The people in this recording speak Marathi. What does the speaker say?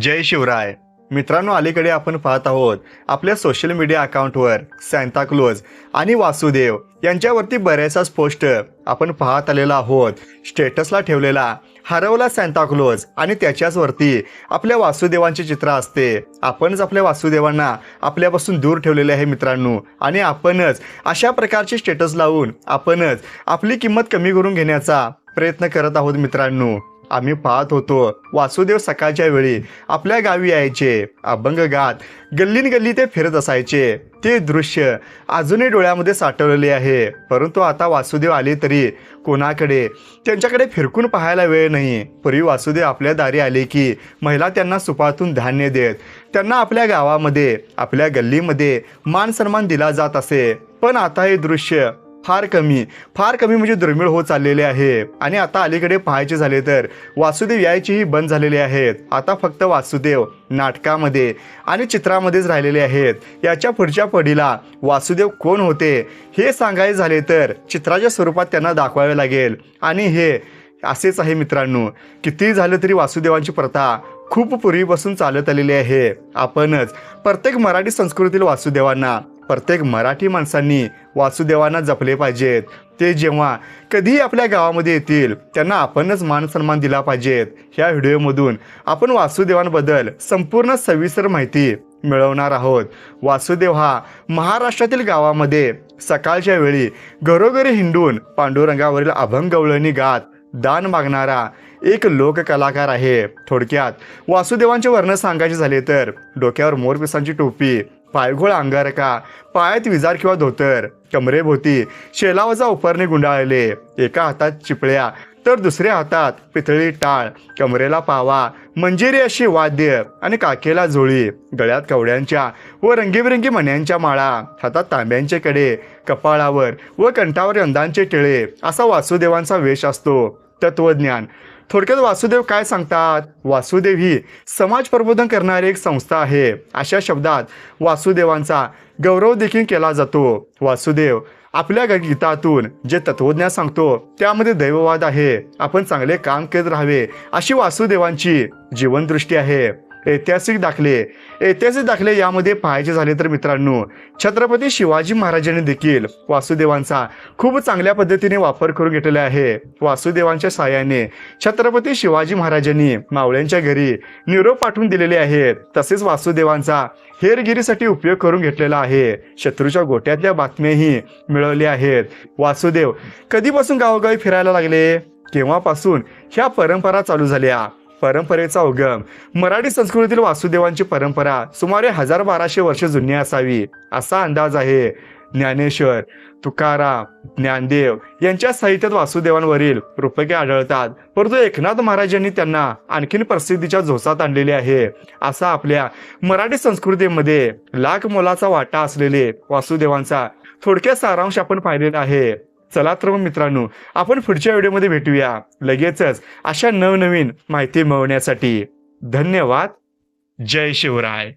जय शिवराय. मित्रांनो अलीकडे आपण पाहत आहोत आपल्या सोशल मीडिया अकाउंटवर सॅन्ताक्लोज आणि वासुदेव यांच्यावरती बऱ्याचशाच पोस्ट आपण पाहत आलेला आहोत. स्टेटसला ठेवलेला हरवला सॅन्ताक्लोज आणि त्याच्याच वरती आपल्या वासुदेवांचे चित्र असते. आपणच आपल्या वासुदेवांना आपल्यापासून दूर ठेवलेले आहे मित्रांनो. आणि आपणच अशा प्रकारचे स्टेटस लावून आपणच आपली किंमत कमी करून घेण्याचा प्रयत्न करत आहोत मित्रांनो. आम्ही पाहत होतो वासुदेव सकाळच्या वेळी आपल्या गावी यायचे. अभंग गात गल्लीन गल्ली ते फिरत असायचे. ते दृश्य अजूनही डोळ्यामध्ये साठवलेले आहे. परंतु आता वासुदेव आले तरी कोणाकडे? त्यांच्याकडे फिरकून पाहायला वेळ नाही. पूर्वी वासुदेव आपल्या दारी आले की महिला त्यांना सुपातून धान्य देत त्यांना आपल्या गावामध्ये आपल्या गल्लीमध्ये मान सन्मान दिला जात असे. पण आता हे दृश्य फार कमी फार कमी म्हणजे दुर्मिळ होत चाललेले आहे. आणि आता अलीकडे पाहायचे झाले तर वासुदेव यायचेही बंद झालेले आहेत. आता फक्त वासुदेव नाटकामध्ये आणि चित्रामध्येच राहिलेले आहेत. याच्या पुढच्या पिढीला वासुदेव कोण होते हे सांगायचे झाले तर चित्राच्या स्वरूपात त्यांना दाखवावे लागेल. आणि हे असेच आहे मित्रांनो किती झालं तरी वासुदेवांची प्रथा खूप पूर्वीपासून चालत आलेली आहे. आपणच प्रत्येक मराठी संस्कृतीतील वासुदेवांना प्रत्येक मराठी माणसांनी वासुदेवांना जपले पाहिजेत. ते जेव्हा कधीही आपल्या गावामध्ये येतील त्यांना आपणच मान सन्मान दिला पाहिजेत. ह्या व्हिडिओमधून आपण वासुदेवांबद्दल संपूर्ण सविस्तर माहिती मिळवणार आहोत. वासुदेव हा महाराष्ट्रातील गावामध्ये सकाळच्या वेळी घरोघरी हिंडून पांडुरंगावरील अभंग गवळणी गात दान मागणारा एक लोककलाकार आहे. थोडक्यात वासुदेवांचे वर्ण सांगायचे झाले तर डोक्यावर मोरपिसांची टोपी पायघोळ अंगारका पायात विजार किंवा धोतर? कमरेभोवती शेलावाचा उपरणे गुंडाळले. एका हातात चिपळ्या तर दुसऱ्या हातात पितळी टाळ. कमरेला पावा मंजिरी अशी वाद्य आणि काकेला झोळी गळ्यात कवड्यांच्या व रंगीबिरंगी मण्यांच्या माळा. हातात तांब्यांचे कडे कपाळावर व कंठावर यंदांचे टिळे असा वासुदेवांचा वेश असतो. तत्वज्ञान. थोडक्यात वासुदेव काय सांगतात? वासुदेव ही समाज प्रबोधन करणारी एक संस्था आहे. अशा शब्दात वासुदेवांचा गौरव देखील केला जातो. वासुदेव आपल्या गीतातून जे तत्वज्ञान सांगतो त्यामध्ये दैववाद आहे. आपण चांगले काम करत राहावे अशी वासुदेवांची जीवनदृष्टी आहे. ऐतिहासिक दाखले. ऐतिहासिक दाखले यामध्ये पाहायचे झाले तर मित्रांनो छत्रपती शिवाजी महाराजांनी देखील वासुदेवांचा खूप चांगल्या पद्धतीने वापर करून घेतलेला आहे. वासुदेवांच्या साहाय्याने छत्रपती शिवाजी महाराजांनी मावळ्यांच्या घरी निरोप पाठवून दिलेले आहेत. तसेच वासुदेवांचा हेरगिरीसाठी उपयोग करून घेतलेला आहे. शत्रूच्या गोट्यातल्या बातम्याही मिळवल्या आहेत. वासुदेव कधीपासून गावोगावी फिरायला लागले? केव्हापासून? ह्या परंपरा चालू झाल्या? परंपरेचा उगम. मराठी संस्कृतीतील वासुदेवांची परंपरा सुमारे हजार बाराशे वर्ष जुनी असावी असा अंदाज आहे. ज्ञानेश्वर तुकाराम ज्ञानदेव यांच्या साहित्यात वासुदेवांवरील रूपके आढळतात. परंतु एकनाथ महाराजांनी त्यांना आणखीन प्रसिद्धीच्या झोसात आणलेले आहे. असा आपल्या मराठी संस्कृतीमध्ये लाख मोलाचा वाटा असलेले वासुदेवांचा थोडक्यात सारांश आपण पाहिलेला आहे. चला तर मग मित्रांनो आपण पुढच्या व्हिडिओमध्ये भेटूया. लगेचच अशा नवनवीन माहिती मिळवण्यासाठी धन्यवाद. जय शिवराय.